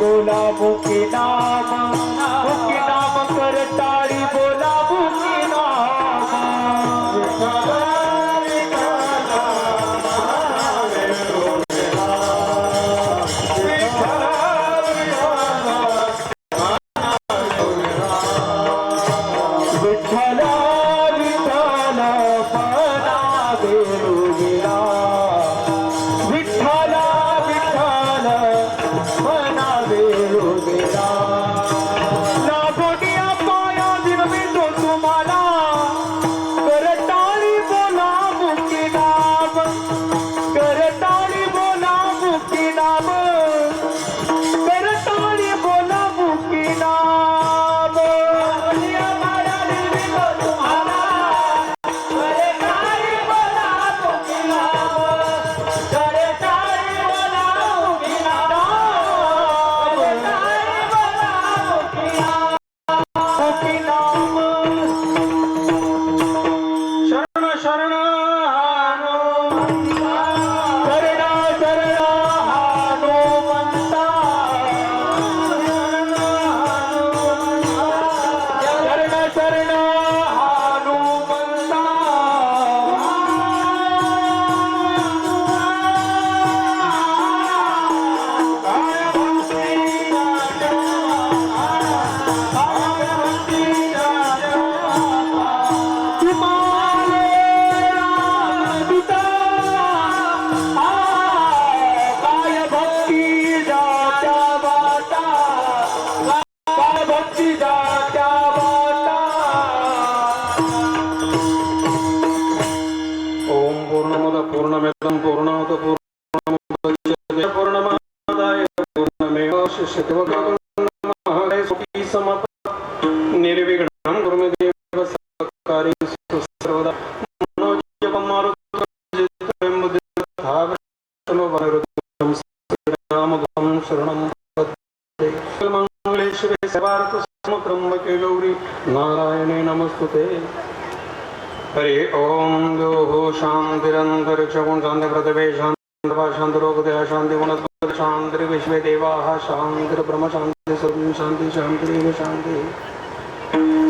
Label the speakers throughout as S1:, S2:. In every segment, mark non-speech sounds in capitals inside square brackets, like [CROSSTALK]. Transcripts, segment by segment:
S1: बोला मुखी नाम
S2: मङ्गले शिवे सर्वार्थ गौरी नारायणे नमस्तुते। हरि ओम द्योः शान्तिरन्तरिक्षगुण शान्तिप्रतिभे शान्तिर्वा शान्तिरोगदय शान्ति वनस्पति शान्तिर्विश्वे देवाः शान्तिर्ब्रह्म शान्ति सर्वं शान्ति शान्तिरेव शान्ति।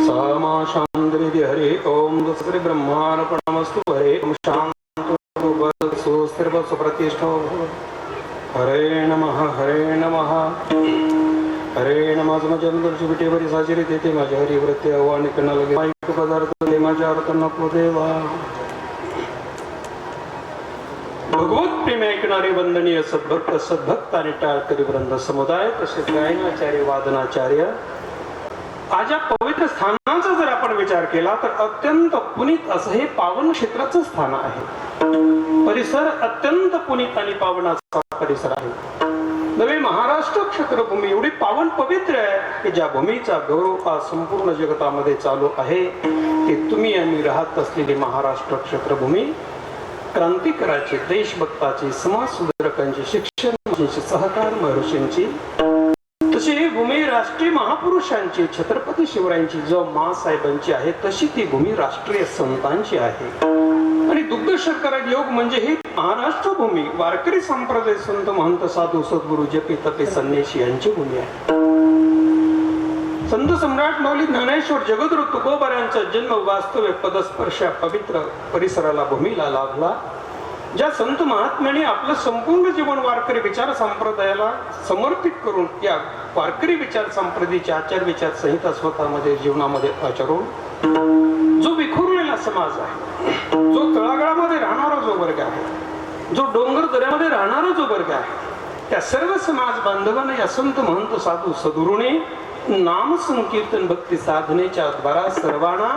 S2: सा मा शान्तिरिति हरि ओम तस्करि ब्रह्मार्पणमस्तु हरे ओम शान्तो सुस्थिर्वसु सुप्रतिष्ठो हरे नमः हरे नमः। हरे नमाज माझ्या अंतरची विटेवरी साजरी देते माझ्या हरी व्रते आव्हाने कणा लगे पदार्थ दे माझ्या अर्थ नको देवा. भगवत प्रेम ऐकणारे वंदनीय सद्भक्त सद्भक्त आणि टाळकरी वृंद समुदाय तसेच गायनाचार्य वादनाचार्य. आज या पवित्र स्थानाचा जर आपण विचार केला तर अत्यंत पुनीत असं हे पावन क्षेत्राचं स्थान आहे. परिसर अत्यंत पुनीत आणि पावनाचा परिसर आहे. नवी महाराष्ट्र क्षेत्रभूमी एवढी पावन पवित्र आहे की ज्या भूमीचा गौरव आज संपूर्ण जगतामध्ये चालू आहे ते तुम्ही आणि राहत असलेली महाराष्ट्र क्षेत्रभूमी क्रांतिकाराची देशभक्ताची समाज सुधारकांची शिक्षण सहकार महर्षींची तशी ही भूमी राष्ट्रीय महापुरुषांची छत्रपती शिवरायांची जो मा साहेबांची आहे तशी ती भूमी राष्ट्रीय संतांची आहे. आणि दुग्ध शर्करा योग म्हणजे ही महाराष्ट्र भूमी वारकरी संप्रदाय संत महंत साधू सद्गुरु जपी तपे संन्यासी यांची भूमी आहे. संत सम्राट मौली ज्ञानेश्वर जगद्गुरु तुकोबार यांचा जन्म वास्तव्य पदस्पर्शा पवित्र परिसराला भूमीला लाभला. ज्या संत महात्म्याने आपलं संपूर्ण जीवन वारकरी विचार संप्रदायाला समर्पित करून या वारकरी विचार संप्रदायाची आचार विचार संहिता स्वतःमध्ये जीवनामध्ये आचरून जो विखुरलेला समाज आहे जो तळागाळामध्ये राहणारा जो वर्ग आहे जो डोंगर दऱ्यामध्ये राहणारा जो वर्ग आहे त्या सर्व समाज बांधवांना या संत महंत साधू सदुरुणे नाम संकीर्तन भक्ती साधनेच्या द्वारा सर्वांना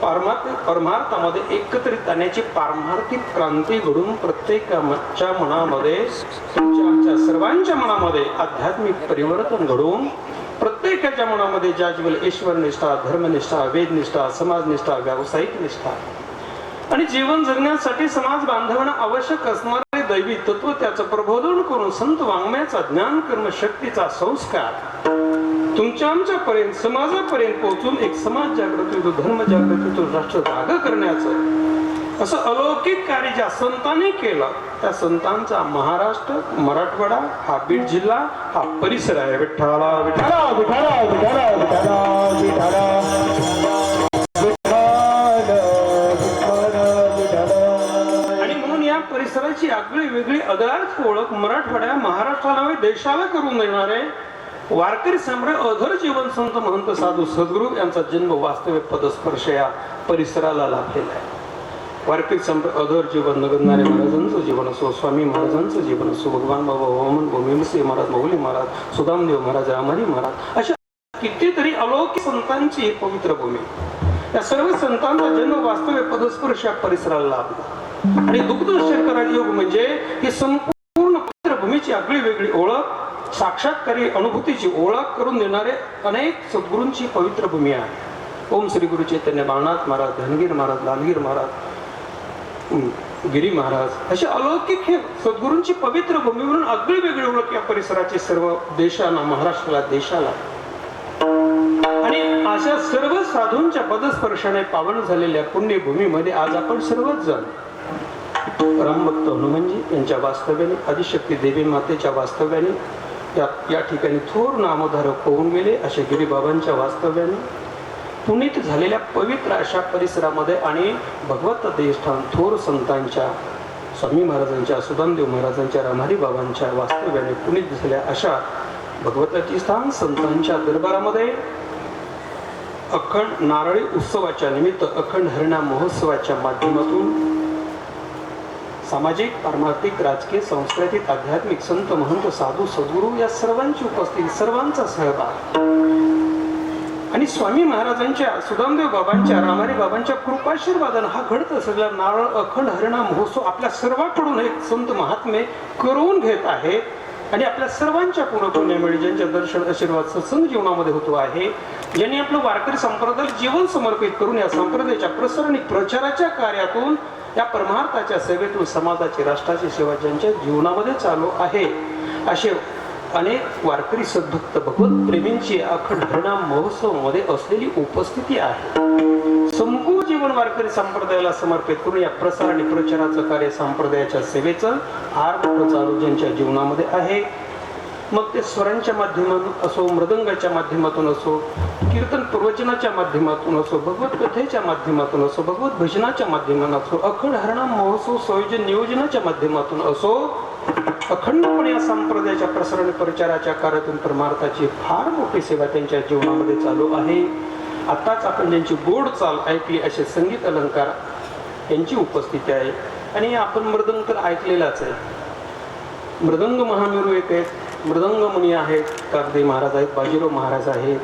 S2: पारमार्थ परमार्थामध्ये एकत्रित आणण्याची पारमार्थिक क्रांती घडून प्रत्येकाच्या मनामध्ये तुमच्या सर्वांच्या मनामध्ये आध्यात्मिक परिवर्तन घडवून प्रत्येकाच्या मनामध्ये ज्याज्वल ईश्वर निष्ठा धर्मनिष्ठा वेदनिष्ठा समाजनिष्ठा व्यावसायिक निष्ठा. आणि जीवन जगण्यासाठी समाज बांधवांना आवश्यक असणारे दैवी तत्व त्याचं प्रबोधन करून संत वाङ्मयाचा ज्ञान कर्म शक्तीचा संस्कार तुमच्या आमच्यापर्यंत समाजापर्यंत पोहोचून एक समाज जागृती तो धर्म जागृती राष्ट्र जाग करण्याचं असं अलौकिक कार्य ज्या संतांनी केलं त्या संतांचा महाराष्ट्र मराठवाडा हा बीड जिल्हा हा परिसर आहे. विठ्ठला विठ्ठला
S1: विठाला विठाला विठाला विठाला विठाला विठाला विठाला
S2: आणि म्हणून या परिसराची आगळी वेगळी अदार्थ ओळख मराठवाड्या महाराष्ट्राला देशाला करून देणारे वारकरी सम्राट अधर जीवन संत महंत साधू सद्गुरू यांचा जन्म वास्तव्य पदस्पर्श या परिसराला लाभलेला आहे. वार्पिक सम्राट अधर जीवन नगरनारे महाराजांचं जीवन असो स्वामी महाराजांचं जीवन असो भगवान बाबा वामन भूमिमसी महाराज माऊली महाराज सुदामदेव महाराज रामारी महाराज अशा कितीतरी अलौकिक संतांची पवित्र भूमी. या सर्व संतांचा जन्म वास्तव्य पदस्पर्श या परिसराला लाभला. आणि दुग्ध शंकराजी योग म्हणजे ही संपूर्ण पवित्र भूमीची आगळी वेगळी ओळख साक्षात्कारी अनुभूतीची ओळख करून देणारे अनेक सद्गुरूंची पवित्र भूमी आहे. ओम श्री गुरु चैतन्य बाळनाथ महाराज धनगीर महाराज लालगीर महाराज गिरी महाराज असे अलौकिक हे सद्गुरूंची पवित्र भूमी म्हणून आगळी वेगळी ओळख या परिसराची सर्व देशाला महाराष्ट्राला देशाला. आणि अशा सर्व साधूंच्या पदस्पर्शाने पावन झालेल्या पुण्यभूमीमध्ये आज आपण सर्वच जण. रामभक्त हनुमानजी यांच्या वास्तव्याने आदिशक्ती देवी मातेच्या वास्तव्याने या या ठिकाणी थोर नामधारक होऊन गेले असे गिरीबाबांच्या वास्तव्याने. पुनीत झालेल्या पवित्र अशा परिसरामध्ये आणि भगवत देवस्थान थोर संतांच्या स्वामी महाराजांच्या सुदामदेव महाराजांच्या रामारी बाबांच्या वास्तव्याने पुनीत झाल्या अशा भगवताची स्थान संतांच्या दरबारामध्ये अखंड नारळी उत्सवाच्या निमित्त अखंड हरिणा महोत्सवाच्या माध्यमातून सामाजिक पारमार्थिक राजकीय सांस्कृतिक आध्यात्मिक संत महंत साधू सद्गुरू या सर्वांची उपस्थिती सर्वांचा सहभाग आणि स्वामी महाराजांच्या सुदामदेव बाबांच्या रामारी बाबांच्या कृपाशीर्वादानं हा घडत असलेला नारळ अखंड हरणा महोत्सव आपल्या सर्वांकडून एक संत महात्मे करून घेत आहे. आणि आपल्या सर्वांच्या पूर्णपुण्यामुळे ज्यांच्या दर्शन आशीर्वाद सत्संग जीवनामध्ये होतो आहे. ज्यांनी आपलं वारकरी संप्रदाय जीवन समर्पित करून या संप्रदायाच्या प्रसार आणि प्रचाराच्या कार्यातून या परमार्थाच्या सेवेतून समाजाची राष्ट्राची सेवा ज्यांच्या जीवनामध्ये चालू आहे. असे अनेक वारकरी सद्भक्त भगवत प्रेमींची अखंड हरिणाम महोत्सवामध्ये असलेली उपस्थिती आहे. संपूर्ण जीवन वारकरी संप्रदायाला समर्पित करून या प्रसार आणि प्रचाराचं कार्य संप्रदायाच्या सेवेचं फार मोठं चालू ज्यांच्या जीवनामध्ये आहे. मग ते स्वरांच्या माध्यमातून असो मृदंगाच्या माध्यमातून असो कीर्तन प्रवचनाच्या माध्यमातून असो भगवत कथेच्या माध्यमातून असो भगवत भजनाच्या माध्यमातून असो अखंड हरणा महोत्सव संयोजन नियोजनाच्या माध्यमातून असो अखंडपणे या संप्रदायाच्या प्रसारण प्रचाराच्या कार्यातून परमार्थाची फार मोठी सेवा त्यांच्या जीवनामध्ये चालू आहे. आताच आपण ज्यांची गोड चाल ऐकली असे संगीत अलंकार यांची उपस्थिती आहे. आणि आपण मृदंग तर ऐकलेलाच आहे. मृदंग महामेरू एक आहेत मृदंग मुनी आहेत कागदे महाराज आहेत बाजीराव महाराज आहेत.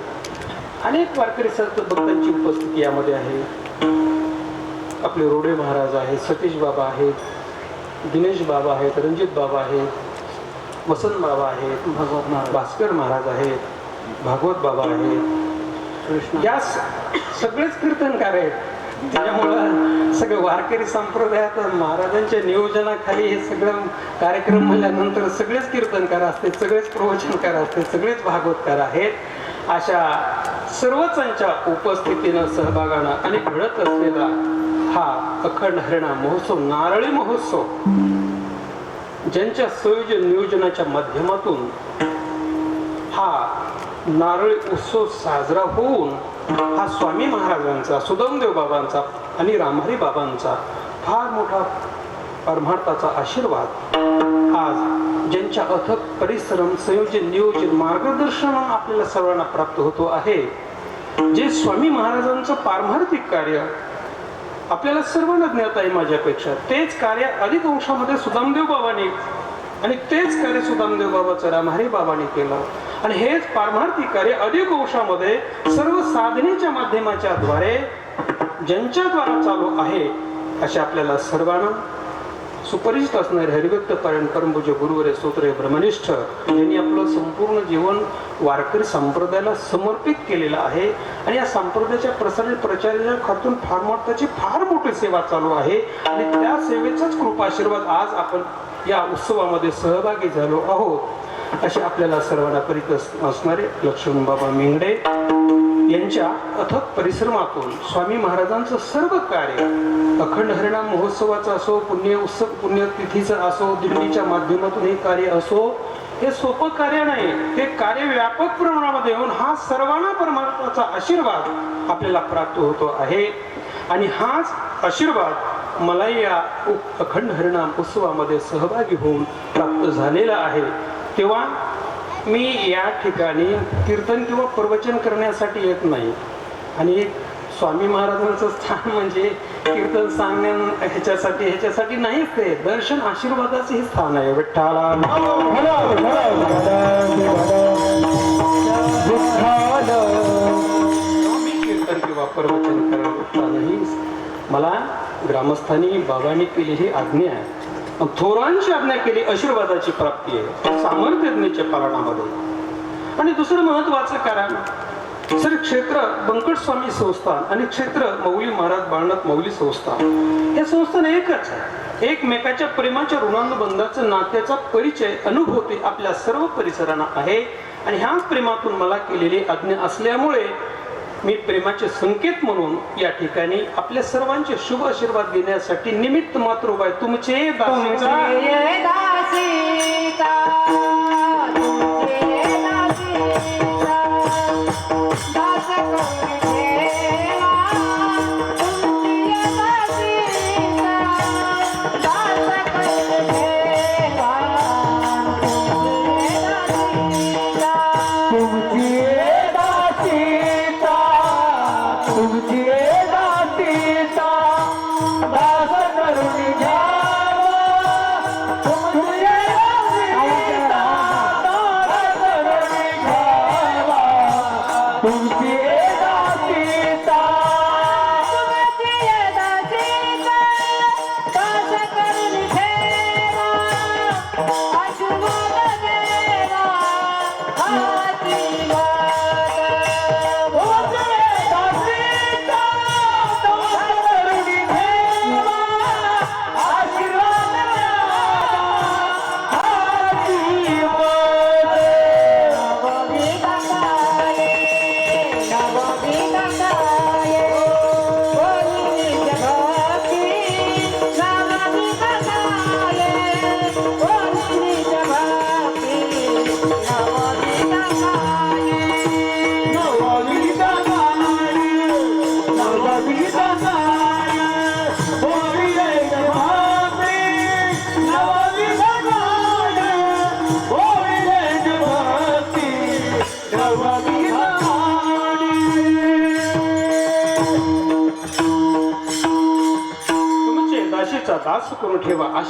S2: अनेक वारकरी संत भक्तांची उपस्थिती यामध्ये आहे. आपले रोडे महाराज आहेत सतीश बाबा आहेत दिनेश बाबा आहेत रणजित बाबा आहेत वसंत बाबा आहेत भगवत भास्कर महाराज आहेत भागवत बाबा आहेत. या सगळेच कीर्तनकार आहेत. त्याच्यामुळं सगळं वारकरी संप्रदायात महाराजांच्या नियोजनाखाली हे सगळं कार्यक्रम म्हणल्यानंतर सगळेच कीर्तनकार असते सगळेच प्रवचनकार असते सगळेच भागवतकार आहेत. अशा सर्वचांच्या उपस्थितीनं सहभागानं आणि घडत असलेला हा अखंड हरणा महोत्सव नारळी महोत्सव ज्यांच्या संयोजन नियोजनाच्या माध्यमातून हा नारळी उत्सव साजरा होऊन हा स्वामी महाराजांचा सुदमदेव बाबांचा आणि रामहरी बाबांचा फार मोठा परमार्थाचा आशीर्वाद आज ज्यांच्या अथक परिश्रम संयोजन नियोजन मार्गदर्शन आपल्याला सर्वांना प्राप्त होतो आहे जे स्वामी महाराजांचं पारमार्थिक कार्य आपल्याला सर्वांना ज्ञात आहे माझ्यापेक्षा. तेच कार्य अधिक अंशामध्ये सुदामदेव बाबांनी आणि तेच कार्य सुदामदेव बाबाचं रामहरी बाबांनी केलं. आणि हेच पारमार्थिक कार्य अधिक अंशामध्ये सर्व साधनेच्या माध्यमाच्या द्वारे ज्यांच्या द्वारा चालू आहे असे आपल्याला सर्वांना सुपरिचित असणारे हरिभक्त पारायण परमपूज्य गुरुवरे हे ब्रह्मनिष्ठ यांनी आपलं संपूर्ण जीवन वारकरी संप्रदायाला समर्पित केलेलं आहे. आणि या संप्रदायाच्या प्रसारण प्रचाराच्या खातून फार महत्वाची फार मोठी सेवा चालू आहे. आणि त्या सेवेचाच कृपाशीर्वाद आज आपण या उत्सवामध्ये सहभागी झालो आहोत. असे आपल्याला सर्वांना परिचित असणारे लक्ष्मण बाबा मेंगडे यांच्या अथक परिश्रमातून स्वामी महाराजांचं सर्व कार्य अखंड हरिणाम महोत्सवाचं असो पुण्य उत्सव पुण्यतिथीचं असो दिंडीच्या माध्यमातून हे कार्य असो हे सोपं कार्य नाही. हे कार्य व्यापक प्रमाणामध्ये येऊन हा सर्वांना परमात्माचा आशीर्वाद आपल्याला प्राप्त होतो आहे. आणि हाच आशीर्वाद मला या अखंड हरिणाम उत्सवामध्ये सहभागी होऊन प्राप्त झालेला आहे. तेव्हा मी या ठिकाणी कीर्तन किंवा प्रवचन करण्यासाठी येत नाही. आणि स्वामी महाराजांचं स्थान [LAUGHS] म्हणजे कीर्तन सांगण्या ह्याच्यासाठी ह्याच्यासाठी नाहीच ते. दर्शन आशीर्वादाचे हे स्थान आहे. विठ्ठला मी कीर्तन किंवा प्रवचन करत नाही मला ग्रामस्थांनी बाबांनी केलेली आज्ञा आहे. थोरांची आज्ञा केली आशीर्वादाची प्राप्ती आहे. सामर्थ्यज्ञेच्या पालनामध्ये. आणि दुसरं महत्वाचं कारण सर क्षेत्र बंकट स्वामी संस्थान आणि क्षेत्र मौली महाराज बाळनाथ मौली संस्थान हे संस्थान एकच आहे. एकमेकाच्या प्रेमाच्या ऋणानुबंधाचं नात्याचा परिचय अनुभवते आपल्या सर्व परिसरांना आहे. आणि ह्याच प्रेमातून मला केलेली आज्ञा असल्यामुळे मी प्रेमाचे संकेत म्हणून या ठिकाणी आपल्या सर्वांचे शुभ आशीर्वाद घेण्यासाठी निमित्त मात्र उभा आहे. तुमचे दासीचा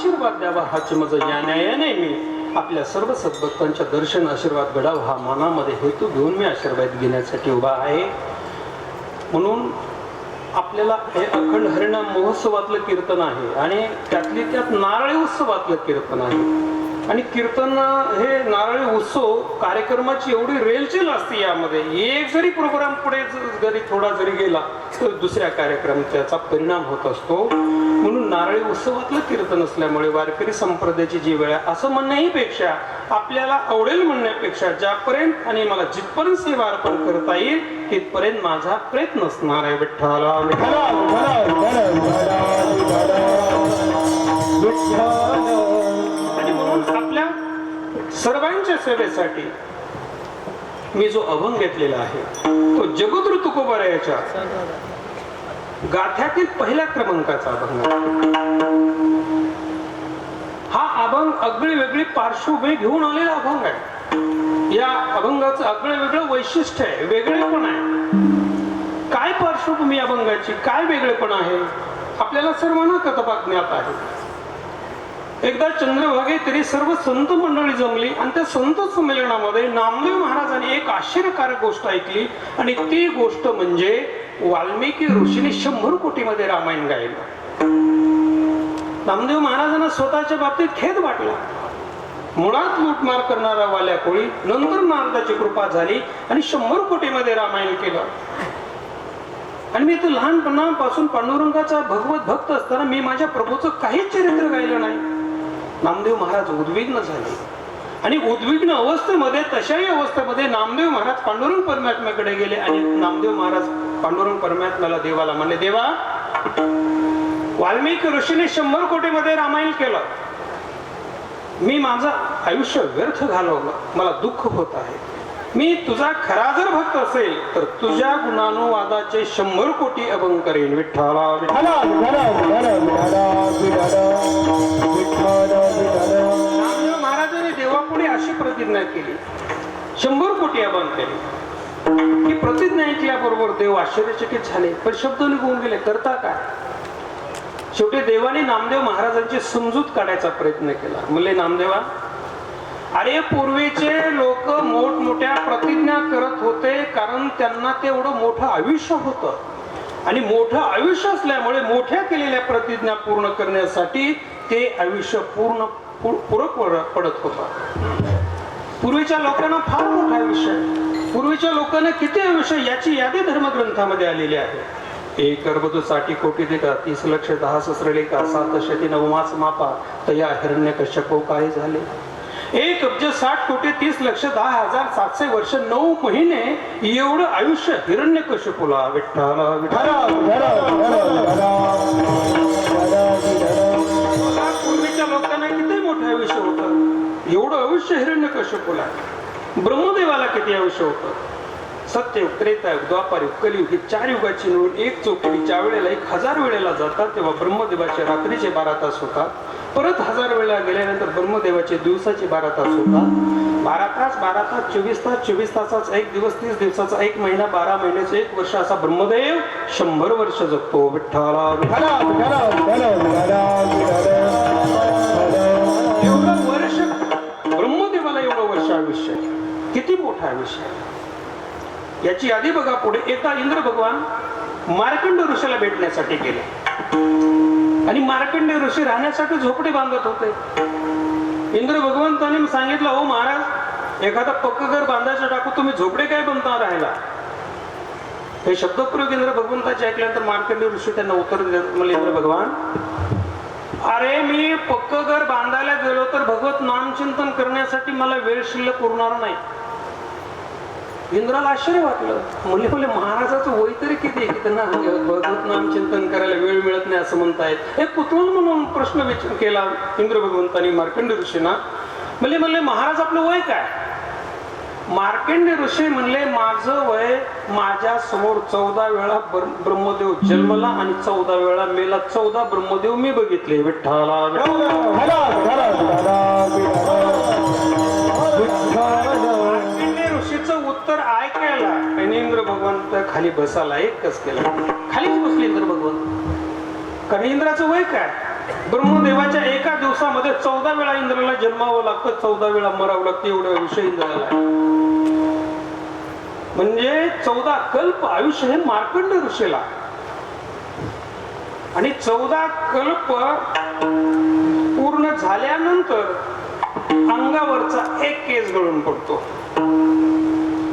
S3: आशीर्वाद
S2: द्यावा हाच माझं या न्यायाने मी आपल्या सर्व सद्भक्तांच्या दर्शन आशीर्वाद घडावा हा मनामध्ये हेतू घेऊन मी आशीर्वाद घेण्यासाठी उभा आहे. म्हणून आपल्याला हे अखंड हरिणाम महोत्सवातलं कीर्तन आहे आणि त्यातली त्यात नारळी उत्सवातलं कीर्तन आहे. आणि कीर्तन हे नारळी उत्सव कार्यक्रमाची एवढी रेलचेल असते यामध्ये. एक जरी प्रोग्राम पुढे जरी थोडा जरी गेला तर दुसऱ्या कार्यक्रम त्याचा परिणाम होत असतो. म्हणून नारळी उत्सवातलं कीर्तन असल्यामुळे वारकरी संप्रदायाची जी वेळ आहे असं म्हणण्याही पेक्षा आपल्याला आवडेल म्हणण्यापेक्षा ज्यापर्यंत आणि मला जिथपर्यंत सेवा अर्पण करता येईल तिथपर्यंत माझा प्रयत्न असणार आहे. विठ्ठला
S1: विठ्ठला.
S2: भला सर्वांच्या सेवेसाठी मी जो अभंग घेतलेला आहे तो जगद्रु तुकोबरायाच्या गाथ्यातील पहिल्या क्रमांकाचा अभंग हा अभंग अगळी वेगळी पार्श्वभूमी घेऊन आलेला अभंग आहे. या अभंगाचं आगळं वेगळं वैशिष्ट्य आहे वेगळेपण आहे. काय पार्श्वभूमी अभंगाची काय वेगळेपण आहे आपल्याला सर्वांना कथपा ज्ञात आहे. एकदा चंद्रभागे तरी सर्व संत मंडळी जमली आणि त्या संत संमेलनामध्ये नामदेव महाराजांनी एक आश्चर्यकारक गोष्ट ऐकली आणि ती गोष्ट म्हणजे वाल्मिकी ऋषीने शंभर कोटीमध्ये रामायण गायलं. नामदेव महाराजांना स्वतःच्या बाबतीत खेद वाटला. मुळात लूटमार करणारा वाल्या कोळी नंतर नारदाची कृपा झाली आणि शंभर कोटीमध्ये रामायण केलं. आणि मी तर लहानपणापासून पांडुरंगाचा भगवत भक्त असताना मी माझ्या प्रभूचं काहीच चरित्र गायलं नाही. नामदेव महाराज उद्विग्न झाले. आणि उद्विग्न अवस्थेमध्ये तशाही अवस्थेमध्ये नामदेव महाराज पांडुरंग परमात्म्याकडे गेले आणि नामदेव महाराज पांडुरंग परमात्म्याला देवाला म्हणले देवा वाल्मिकी ऋषीने शंभर कोटीमध्ये रामायण केलं. मी माझं आयुष्य व्यर्थ घालवलं. मला दुःख होत आहे. मी तुझा खरा जर भक्त असेल तर तुझ्या गुणानुवादाचे शंभर कोटी अभंग करेन. विठ्ठला विठ्ठला. महाराजांनी देवापुढे अशी प्रतिज्ञा केली. शंभर कोटी अभंग केले. ही प्रतिज्ञा ऐकल्याबरोबर देव आश्चर्यचकित झाले पण शब्द निघून गेले करता काय? शेवटी देवाने नामदेव महाराजांची समजूत काढायचा प्रयत्न केला. म्हणले नामदेवा अरे पूर्वीचे लोक मोठमोठ्या प्रतिज्ञा करत होते कारण त्यांना तेवढं मोठं आयुष्य होतं. आणि मोठं आयुष्य असल्यामुळे मोठ्या केलेल्या प्रतिज्ञा पूर्ण करण्यासाठी ते आयुष्य पूर्ण पूरक पुरक पडत होतं. पूर्वीच्या लोकांना फार मोठं आयुष्य आहे. पूर्वीच्या लोकांना किती आयुष्य याची यादी धर्मग्रंथामध्ये आलेली आहे. एक अर्बुदसाठी कोटी देका तीस लक्ष दहा सहस्र का सात शती नवमास मापा तया हिरण्य कश्यपो हो काय झाले? एक अब्ज साठ कोटी तीस लक्ष दहा हजार सातशे वर्ष नऊ महिने एवढं आयुष्य हिरण्य कश्यपूला विठ्ठला विठ्ठला पूर्वीच्या लोकांना किती मोठं आयुष्य होतं? एवढं आयुष्य हिरण्य कश्यपूला. ब्रह्मदेवाला किती आयुष्य होतं? सत्य त्रेतायुग द्वापारयुग कलियुग ही चार युगाची मिळून एक चौकडी ज्या वेळेला एक हजार वेळेला जातात तेव्हा ब्रह्मदेवाचे रात्रीचे बारा तास होतात. परत हजार वेळेला गेल्यानंतर ब्रह्मदेवाचे दिवसाचे बारा तास होतात. बारा तास बारा तास चोवीस तास चोवीस तासाचा एक दिवस तीस दिवसाचा एक महिना बारा महिन्याचा एक वर्ष असा ब्रह्मदेव शंभर वर्ष जगतो. विठ्ठला विठ्ठला एवढं वर्ष ब्रह्मदेवाला एवढं वर्ष आयुष्य आहे. किती मोठा आयुष्य आहे. याची यादी बघा पुढे. एकदा इंद्र भगवान मार्कंड ऋषीला भेटण्यासाठी गेले. आणि मार्कंड ऋषी राहण्यासाठी झोपडे बांधत होते. इंद्र भगवंताने सांगितलं हो महाराज एखादा पक्क घर बांधायचं टाकू तुम्ही झोपडे काय बनता राहायला? हे शब्दप्रयोग इंद्र भगवंताचे ऐकल्यानंतर मार्कंड ऋषी त्यांना उत्तर देत मला इंद्र भगवान अरे मी पक्क घर बांधायला गेलो तर भगवत नामचिंतन करण्यासाठी मला वेळ शिल्लक उरणार नाही. इंद्राला आश्चर्य वाटलं म्हणले म्हणले महाराजाचं वय तरी किती आहे की त्यांना भगवत नामचिंतन करायला वेळ मिळत नाही असं म्हणतायत हे कुतूहल म्हणून प्रश्न विचार केला इंद्र भगवंतानी मार्कंड ऋषीना म्हणले म्हणले महाराज आपलं वय काय मार्कंड ऋषी म्हणले माझं वय माझ्यासमोर चौदा वेळा ब्रह्मदेव जन्मला आणि चौदा वेळा मेला चौदा ब्रह्मदेव मी बघितले विठ्ठला ऐकायला आणि इंद्र भगवंत खाली बसायला एकच केला? खालीच बसले इंद्र भगवंत. कारण इंद्राचं वय काय? ब्रह्मदेवाच्या एका दिवसामध्ये चौदा वेळा इंद्राला जन्मावं लागतं चौदा वेळा मरावं लागतं एवढं विषय इंद्राला. म्हणजे चौदा कल्प आयुष्य हे मार्कंड ऋषीला. आणि चौदा कल्प पूर्ण झाल्यानंतर अंगावरचा एक केस गळून पडतो.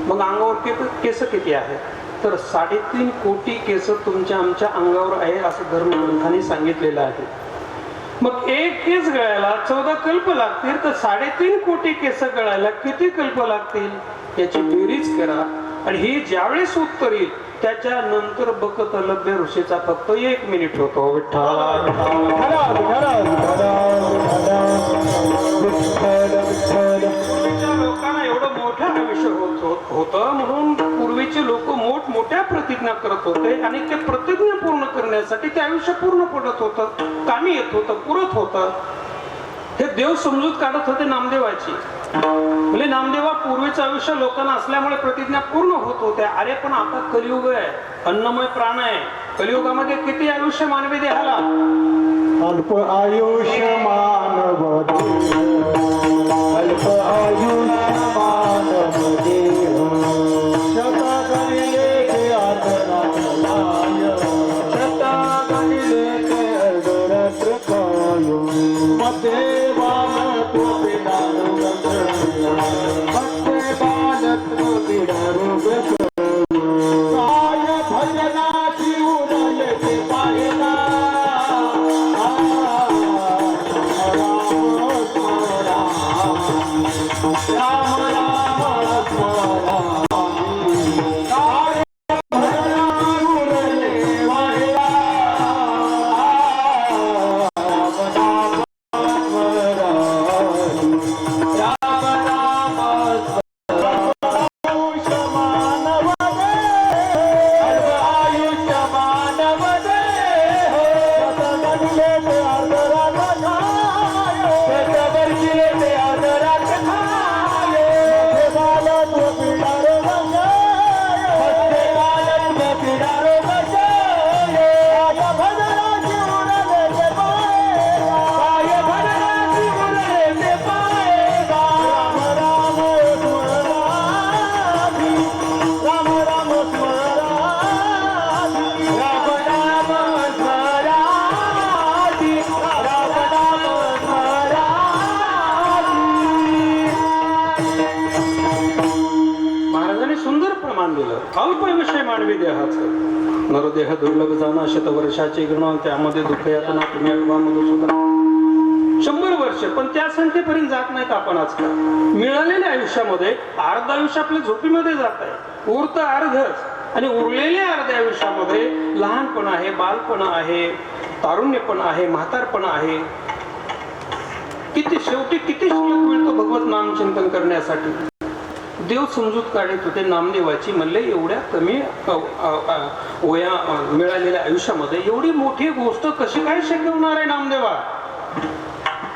S2: मग अंगावर केस केस किती आहेत तर साडेतीन कोटी केस तुमच्या आमच्या अंगावर आहे असं धर्मग्रंथाने सांगितलेलं आहे. मग एक केस गळायला चौदा कल्प लागतील तर साडेतीन कोटी केस गळायला किती कल्प लागतील? याची बेरीज करा. आणि ही ज्यावेळेस उत्तर येईल त्याच्यानंतर बकत लभ्य ऋषीचा फक्त एक मिनिट होतो विठ्ठल मोठं आयुष्य होत होत- होतं म्हणून पूर्वीचे लोक मोठ मोठ्या प्रतिज्ञा करत होते आणि ते प्रतिज्ञा पूर्ण करण्यासाठी ते आयुष्य पूर्ण पडत होतं कामी येत होतं पुरत होतं. हे देव समजूत काढत होते नामदेवाची. म्हणजे नामदेवा पूर्वीचं आयुष्य लोकांना असल्यामुळे प्रतिज्ञा पूर्ण होत होत्या. अरे पण आता कलियुग आहे अन्नमय प्राण आहे. कलियुगामध्ये किती आयुष्य मानवी देहाला?
S1: अल्प आयुष्य मानव अल्प आयुष्य मानव
S2: अल्प विषय मानवी देहाचं. नरदेह दुर्लभ जाणं शत वर्षाचे गण त्यामध्ये दुःख यातना पुण्यवा मधुसूदन शंभर वर्ष पण त्या संख्येपर्यंत जात नाहीत आपण आजकाल. मिळालेल्या आयुष्यामध्ये अर्ध आयुष्य आपल्या झोपीमध्ये जात आहे. उरत अर्धच आणि उरलेल्या अर्ध्या आयुष्यामध्ये लहानपण आहे बालपण आहे तारुण्यपण आहे म्हातारपण आहे. किती शेवटी किती शिल्लक मिळतो भगवत नाम चिंतन करण्यासाठी? देव समजूत काढत होते नामदेवाची म्हणले एवढ्या कमी वया मिळालेल्या आयुष्यामध्ये एवढी मोठी गोष्ट कशी काय शक्य होणार आहे नामदेवा?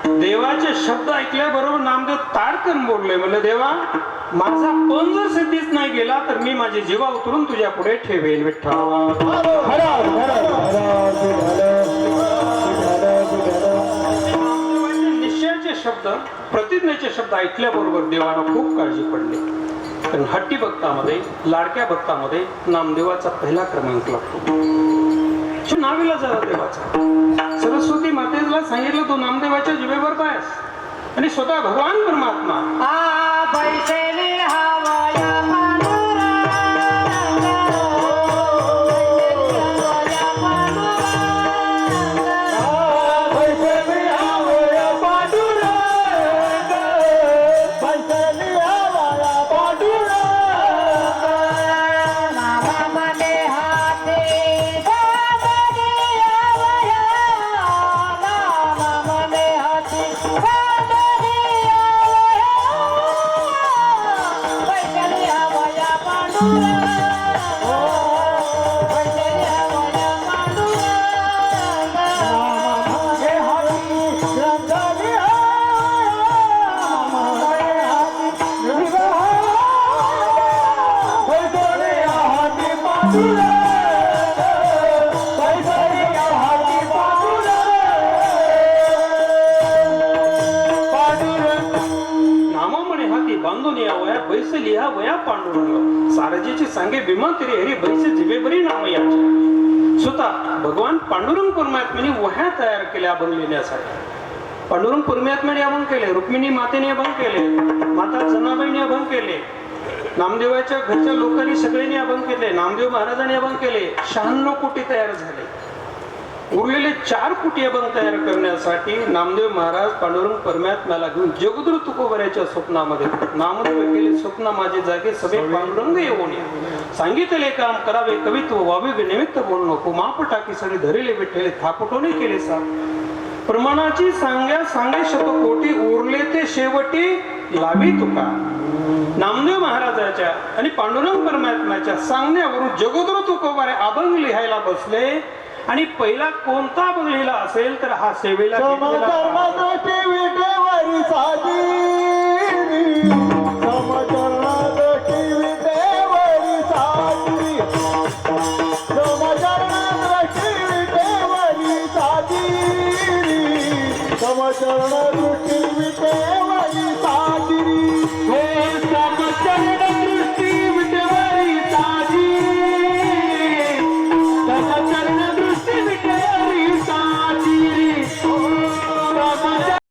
S2: देवाचे शब्द ऐकल्याबरोबर नामदेव तारकन बोलले म्हणले देवा माझा पण जर सिद्धीच नाही गेला तर मी माझे जीवा उतरून तुझ्या पुढे ठेवेल विठ्ठल. निश्चयाचे शब्द प्रतिज्ञेचे शब्द ऐकल्याबरोबर देवाला खूप काळजी पडली. कारण हट्टी भक्तामध्ये लाडक्या भक्तामध्ये नामदेवाचा पहिला क्रमांक लागतो. नावेला नावीला जरा देवाचा. सरस्वती मातेला सांगितलं तो नामदेवाच्या जिभेवर पायस आणि स्वतः भगवान परमात्मा. बांधून या वया बैसे लिहा वया पांडुरंग. सारजीचे सांगे विमान तरी हरी बैसे जिबे बरी नाम याचे. स्वतः भगवान पांडुरंग परमात्म्याने वह्या तयार केल्या अभंग लिहिण्यासाठी पांडुरंग परमात्म्याने अभंग केले रुक्मिणी मातेने अभंग केले माता जनाबाईने अभंग केले नामदेवाच्या घरच्या लोकांनी सगळ्यांनी अभंग केले नामदेव महाराजांनी अभंग केले शहाण्णव कोटी तयार झाले. उरलेले चार कोटी अभंग तयार करण्यासाठी नामदेव महाराज पांडुरंग परमात्म्याला घेऊन जगदुर तुकोबऱ्याच्या स्वप्नामध्ये नामदेव केले स्वप्न माझे जागे सभे पांडुरंग येऊन या. सांगितले काम करावे कवित्व व्हावे निमित्त बोलू नको. माप टाकी सगळे धरिले विठ्ठले थापटोने केले साप. प्रमाणाची सांग्या सांगे शत कोटी उरले ते शेवटी लावी तुका. नामदेव महाराजाच्या आणि पांडुरंग परमात्म्याच्या सांगण्यावरून जगोदर तुकोबारे अभंग लिहायला बसले. आणि पहिला कोणता लिहिला असेल तर हा सेवेला